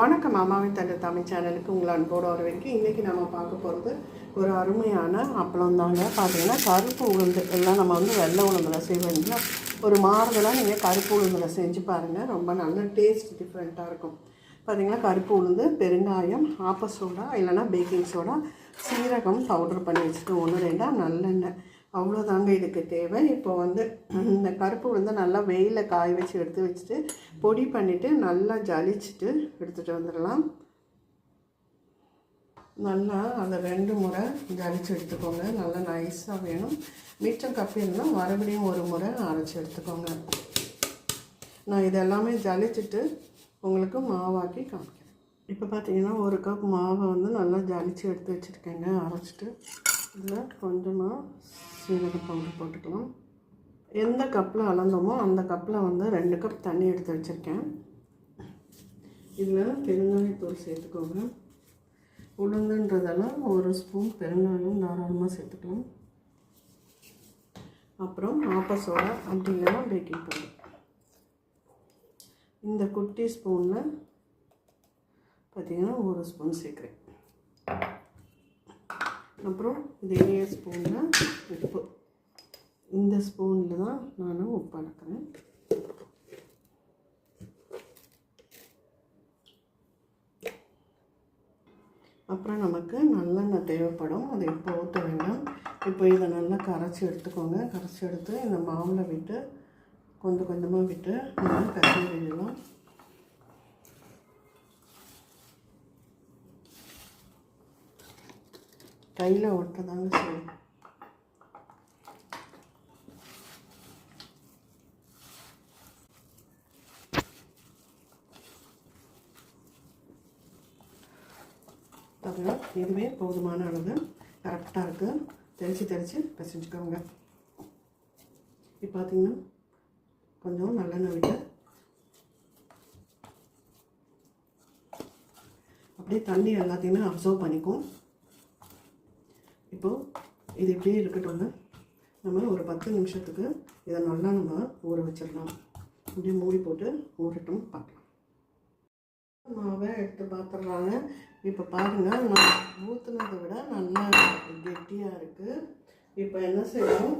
வணக்கம் மாமாவின் தங்க தமிழ் சேனலுக்கு உங்களை அன்போடு வரைக்கும் இன்றைக்கி நம்ம பார்க்க போகிறது ஒரு அருமையான அப்பளம் தாங்க. பார்த்தீங்கன்னா கருப்பு உளுந்து எல்லாம் நம்ம வந்து வெள்ளை உளுந்தில் செய்வோம்ல ஒரு மாறுதலாக நீங்கள் கருப்பு உளுந்தில் செஞ்சு பாருங்கள் ரொம்ப நல்ல டேஸ்ட் டிஃப்ரெண்ட்டாக இருக்கும். பார்த்தீங்கன்னா கருப்பு உளுந்து பெருங்காயம் ஆப்ப சோடா இல்லைன்னா பேக்கிங் சோடா சீரகம் பவுடர் பண்ணி வச்சுட்டு ஒன்று ரெண்டாக நல்லெண்ணெய் அவ்வளோதாங்க இதுக்கு தேவை. இப்போ வந்து இந்த கருப்பு வந்து நல்லா வெயிலில் காய வச்சு எடுத்து வச்சுட்டு பொடி பண்ணிவிட்டு நல்லா ஜலிச்சுட்டு எடுத்துகிட்டு வந்துடலாம். நல்லா அந்த ரெண்டு முறை ஜலிச்சு எடுத்துக்கோங்க. நல்லா நைஸாக வேணும். மிச்சம் கப்பி மறுபடியும் ஒரு முறை அரைச்சி எடுத்துக்கோங்க. நான் இதெல்லாமே ஜலிச்சுட்டு உங்களுக்கு மாவாக்கி காமிக்கிறேன். இப்போ பார்த்தீங்கன்னா ஒரு கப் மாவை வந்து நல்லா ஜலிச்சு எடுத்து வச்சுருக்கேங்க. அரைச்சிட்டு இதில் கொஞ்சமாக சீரக பவுடர் போட்டுக்கலாம். எந்த கப்பில் அளந்தோமோ அந்த கப்பில் வந்து ரெண்டு கப் தண்ணி எடுத்து வச்சுருக்கேன். இதில் பெருங்காயத்தூள் சேர்த்துக்கோங்க. உளுந்துன்றதெல்லாம் ஒரு ஸ்பூன் பெருங்காயம் தாராளமாக சேர்த்துக்கலாம். அப்புறம் ஆப்ப சோடா அப்படி இல்லைன்னா பேக்கிங் பவுடர் இந்த குட்டி ஸ்பூனில் பார்த்திங்கன்னா ஒரு ஸ்பூன் சேர்க்குறேன். அப்புறம் இதே ஸ்பூனில் உப்பு. இந்த ஸ்பூனில் தான் நான் உப்பு அளக்கிறேன் அப்புறம் நமக்கு நல்லெண்ணெய் தேவைப்படும். அதை இப்போ ஊற்ற வேண்டாம். இப்போ இதை நல்லா கரைச்சி எடுத்துக்கோங்க. கரைச்சி எடுத்து இந்த மாவில் விட்டு கொஞ்சம் கொஞ்சமாக விட்டு நம்ம கரைச்சி விடலாம் கையில் ஒட்டதாங்க செய்யும் பாருங்க இதுவே போதுமான அளவு கரெக்டாக இருக்குது தெளித்து தெளித்து பிசைஞ்சுக்கோங்க. இப்போ பார்த்திங்கன்னா கொஞ்சம் நல்லெண்ணெய் விட்டு அப்படியே தண்ணி எல்லாத்தையுமே அப்சர்வ் பண்ணிக்கும். இப்போது இது இப்படியே இருக்கட்டும்ங்க. நம்ம ஒரு பத்து நிமிஷத்துக்கு இதை நல்லா நம்ம ஊற வச்சிடலாம். இப்படியே மூடி போட்டு ஊறட்டும் பார்க்கலாம். மாவை எடுத்து பார்த்துட்றாங்க இப்போ பாருங்கள் நான் ஊற்றுனதை விட நல்லா கெட்டியாக இருக்குது இப்போ என்ன செய்யணும்?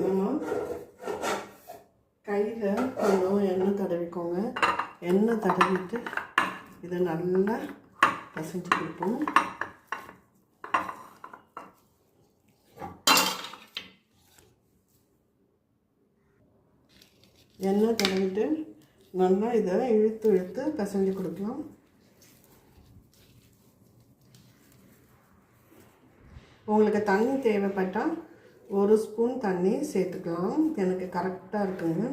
நம்ம கையில் கொஞ்சம் எண்ணெய் தடவிக்கோங்க. எண்ணெய் தடவிட்டு இதை நல்லா பசஞ்சு கொடுப்போம். எண்ணெய் தடவிட்டு நல்லா இதை இழுத்து இழுத்து பிசைஞ்சு கொடுக்கலாம். உங்களுக்கு தண்ணி தேவைப்பட்டால் ஒரு ஸ்பூன் தண்ணி சேர்த்துக்கலாம். எனக்கு கரெக்டாக இருக்குங்க.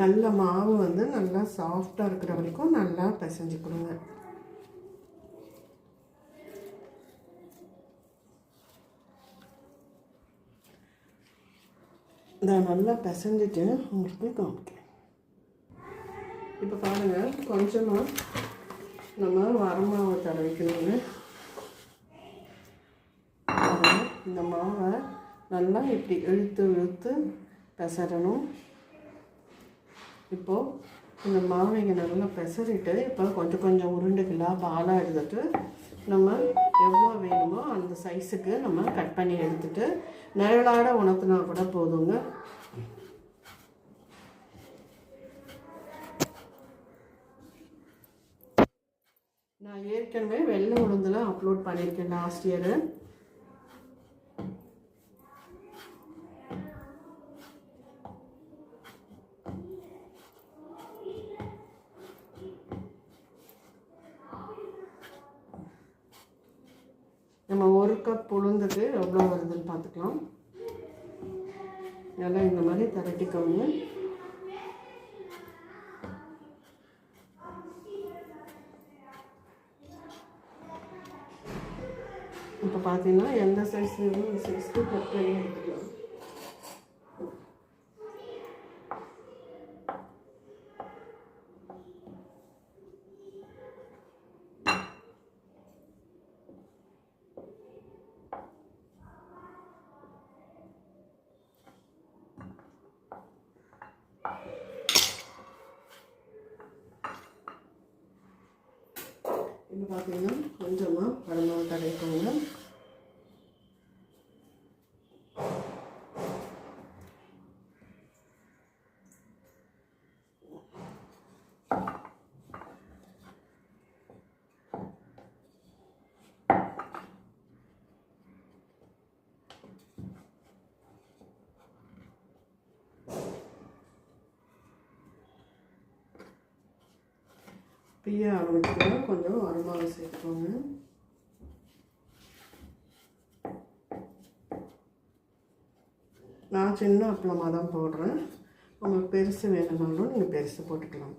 நல்ல மாவு வந்து நல்லா சாஃப்டாக இருக்கிற வரைக்கும் நல்லா பிசைஞ்சு கொடுங்க. நான் நல்லா பிசைஞ்சிட்டு உங்களுக்கு காமிக்கிறேன். இப்போ பாருங்கள் கொஞ்சமாக நம்ம வரமாவை தடவிக்கணும்னு. இந்த மாவை நல்லா இப்படி இழுத்து இழுத்து பெசரணும் இப்போது இந்த மாவை இங்கே நல்லா பெசரிட்டு இப்போ கொஞ்சம் கொஞ்சம் உருண்டுகளாக பாலாக எடுத்துட்டு நம்ம எவ்வளோ வேணுமோ அந்த சைஸுக்கு நம்ம கட் பண்ணி எடுத்துட்டு நிழலாட உணர்த்தினா கூட போதுங்க. நான் ஏற்கனவே வெள்ளை உளுந்தில் அப்லோட் பண்ணியிருக்கேன் லாஸ்ட் இயரு நம்ம ஒரு கப் உளுந்துக்கு எவ்வளோ வருதுன்னு பார்த்துக்கலாம். நல்லா இந்த மாதிரி திரட்டிக்கோங்க. இப்போ பார்த்தீங்கன்னா எந்த சைஸ் சைஸ்க்கு கட் பண்ணி இப்போ பார்த்தீங்கன்னா கொஞ்சமாக வரமாவு தடவிக்கோங்க. பிய ஆரம்பிச்சுன்னா கொஞ்சம் வரமாவு சேர்த்துக்கோங்க. நான் சின்ன அப்பளமாக தான் போடுறேன். உங்களுக்கு பெருசு வேணும்னாலும் நீங்கள் பெருசு போட்டுக்கலாம்.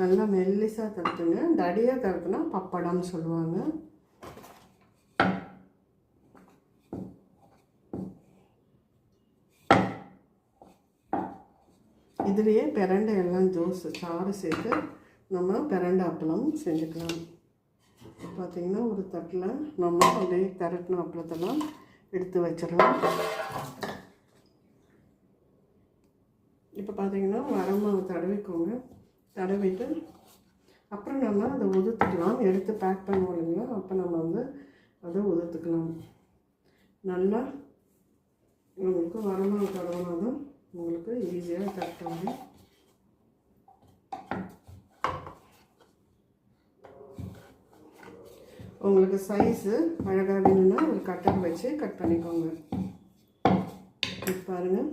நல்லா மெல்லிசாக தடுத்துங்க தடியாக தடுத்துனா பப்படம்னு சொல்லுவாங்க. இதுலேயே பிரண்டை எல்லாம் ஜூஸ் சாறு சேர்த்து நம்ம பிரண்டை அப்பளம் செஞ்சுக்கலாம். பார்த்திங்கன்னா ஒரு தட்டில் நம்ம அப்படியே கரட்டின அப்பளத்தெல்லாம் எடுத்து வச்சிடலாம். இப்போ பார்த்திங்கன்னா வரமாக தடவிக்கோங்க. தடவிட்டு அப்புறம் நம்ம அதை உதுத்துக்கலாம். எடுத்து பேக் பண்ணுவோம் இல்லைங்களா? அப்போ நம்ம வந்து அதை உதுத்துக்கலாம். நல்லா உங்களுக்கு வரமாக தடவினா தான் உங்களுக்கு ஈஸியாக தட்டுவாங்க உங்களுக்கு சைஸு அழகாக வேணும்னா ஒரு கட்டர் வச்சு கட் பண்ணிக்கோங்க. இது பாருங்கள்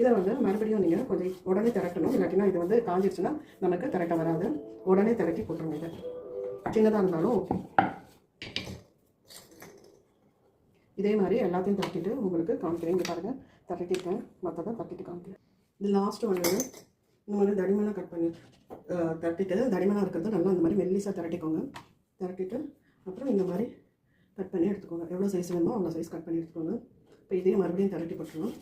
இதை வந்து மறுபடியும் நீங்கள் கொஞ்சம் உடனே திரட்டணும். இல்லாட்டினா இது வந்து காஞ்சிருச்சுன்னா நமக்கு திரட்ட வராது. உடனே திரட்டி போட்டுருங்க இதை. சின்னதாக இருந்தாலும் ஓகே இதே மாதிரி எல்லாத்தையும் தட்டிட்டு உங்களுக்கு காமிக்கிறேன். இங்கே பாருங்கள் தட்டிட்டேன் மற்றதை தட்டிட்டு காமிக்கிறேன். இது லாஸ்ட்டு வந்து இந்த மாதிரி தடிமனாக கட் பண்ணி தட்டிட்டு தடிமனாக இருக்கிறது நல்லா இந்த மாதிரி மெல்லிசாக திரட்டிக்கோங்க. திரட்டிட்டு அப்புறம் இந்த மாதிரி கட் பண்ணி எடுத்துக்கோங்க. எவ்வளோ சைஸ் வேணுமோ அவ்வளோ சைஸ் கட் பண்ணி எடுத்துக்கோங்க. இப்போ இதே மறுபடியும் திரட்டி போட்டுருவோம்.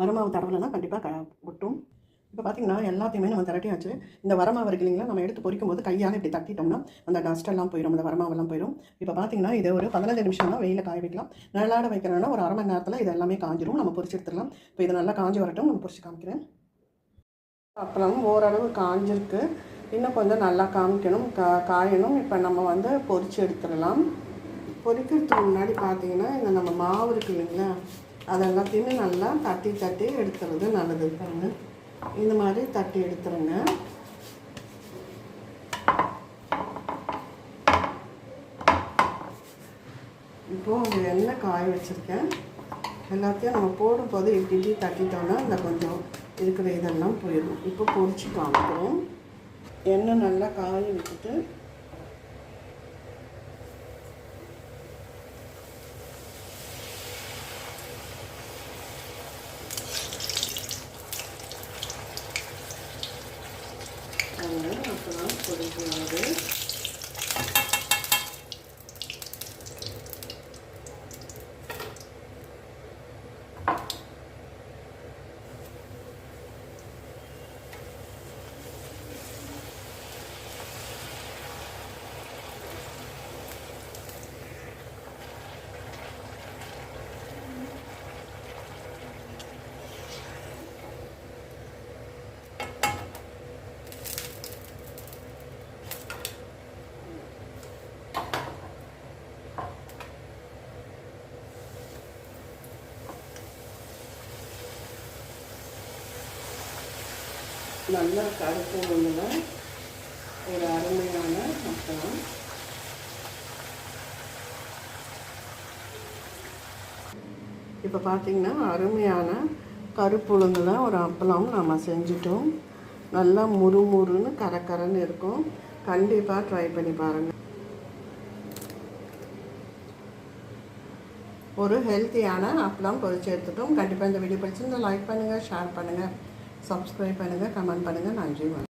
வரமாவு தடவலைன்னா கண்டிப்பாக க ஒட்டும் இப்போ பார்த்தீங்கன்னா எல்லாத்தையுமே நம்ம திரட்டியாச்சு. இந்த வரமாவு இருக்கு இல்லைங்களா நம்ம எடுத்து பொரிக்கும் போது கையால் இப்படி தட்டிட்டோம்னா அந்த டஸ்ட்டெல்லாம் போயிடும் அந்த வரமாவெல்லாம் போயிடும் இப்போ பார்த்திங்கன்னா இதை ஒரு பதினஞ்சு நிமிஷம் தான் வெயில காய வைக்கலாம். நிழலாட வைக்கிறோன்னா ஒரு அரை மணி நேரத்தில் இது எல்லாமே காஞ்சிரும். நம்ம பொறிச்சு எடுத்துடலாம். இப்போ இது நல்லா காஞ்சி வரட்டும் நம்ம பொறிச்சு காமிக்கிறேன். அப்புறம் ஓரளவு காஞ்சிருக்கு. இன்னும் கொஞ்சம் நல்லா காமிக்கணும் கா காயணும். இப்போ நம்ம வந்து பொறிச்சு எடுத்துடலாம். பொரிக்கிறதுக்கு முன்னாடி பார்த்தீங்கன்னா இந்த நம்ம மாவு இருக்கு இல்லைங்களா அது எல்லாத்தையுமே நல்லா தட்டி தட்டி எடுத்துறது நல்லது. பாருங்க. இந்த மாதிரி தட்டி எடுத்துருங்க. இப்போது அது எண்ணெய் காய வச்சுருக்கேன். எல்லாத்தையும் நம்ம போடும்போது இப்படி இப்படி தட்டிட்டோம்னா இந்த கொஞ்சம் இருக்கிற இதெல்லாம் போயிடும். இப்போ பொறிச்சு காமிக்கிறோம். எண்ணெய் நல்லா காய வச்சுட்டு பாருங்க அப்போதான் பொரிக்கிறது நல்லா கருப்பு ஒன்றுல ஒரு அருமையான அப்பளம் இப்போ பார்த்தீங்கன்னா அருமையான கருப்பு ஒரு அப்பளம் நம்ம செஞ்சிட்டோம். நல்லா முறுமுறுன்னு கரக்கரன்னு இருக்கும். கண்டிப்பாக ட்ரை பண்ணி பாருங்கள் ஒரு ஹெல்த்தியான அப்பளம் பொறிச்சு எடுத்துட்டோம். கண்டிப்பாக இந்த வீடியோ பிடிச்சிருந்தால் லைக் பண்ணுங்கள் ஷேர் பண்ணுங்கள் சப்ஸ்கிரைப் பண்ணுங்கள் கமெண்ட் பண்ணுங்கள் நன்றி வணக்கம்.